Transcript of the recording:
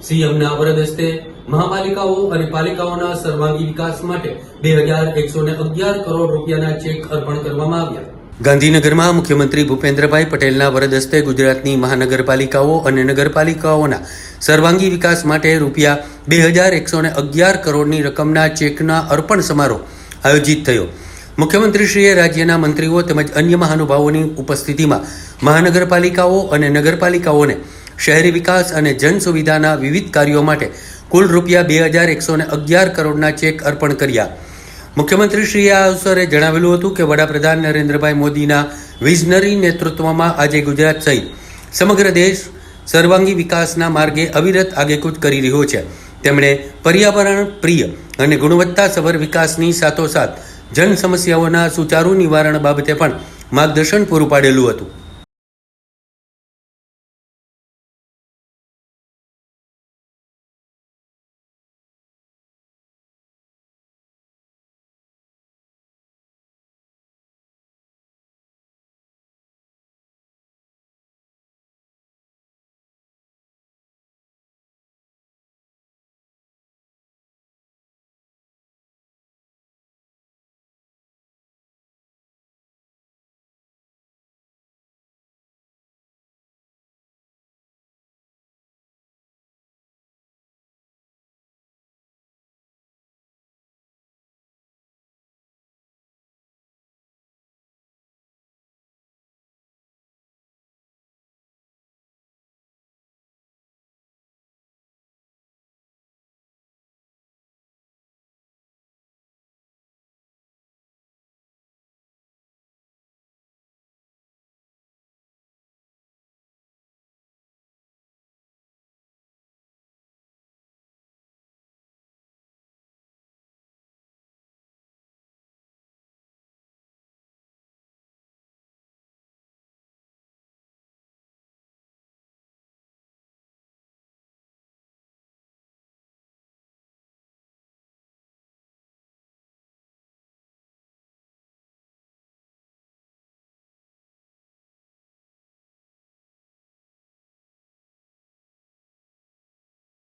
સીએમના વરદ હસ્તે મહાપાલિકાઓ અને પાલિકાઓના સર્વાંગી વિકાસ માટે બે હજાર એકસો ને અગિયાર કરોડ રૂપિયાના ચેક અર્પણ કરવામાં આવ્યા. ગાંધીનગરમાં મુખ્યમંત્રી ભૂપેન્દ્રભાઈ પટેલના વરદ હસ્તે ગુજરાતની મહાનગરપાલિકાઓ અને નગરપાલિકાઓના સર્વાંગી વિકાસ માટે રૂપિયા બે હજાર એકસો ને અગિયાર કરોડની રકમના ચેકના અર્પણ સમારોહ આયોજિત થયો. મુખ્યમંત્રીશ્રીએ રાજ્યના મંત્રીઓ તેમજ અન્ય મહાનુભાવોની ઉપસ્થિતિમાં મહાનગરપાલિકાઓ અને નગરપાલિકાઓને શહેરી વિકાસ અને જન સુવિધાના વિવિધ કાર્યો માટે કુલ રૂપિયા બે હજાર એકસો અગિયાર કરોડના ચેક અર્પણ કર્યા. મુખ્યમંત્રીશ્રીએ આ અવસરે જણાવેલું હતું કે વડાપ્રધાન નરેન્દ્રભાઈ મોદીના વિઝનરી નેતૃત્વમાં આજે ગુજરાત સહિત સમગ્ર દેશ સર્વાંગી વિકાસના માર્ગે અવિરત આગેકૂચ કરી રહ્યો છે. તેમણે પર્યાવરણ પ્રિય અને ગુણવત્તાસભર વિકાસની સાથોસાથ જન સમસ્યાઓના સુચારુ નિવારણ બાબતે પણ માર્ગદર્શન પૂરું પાડેલું હતું.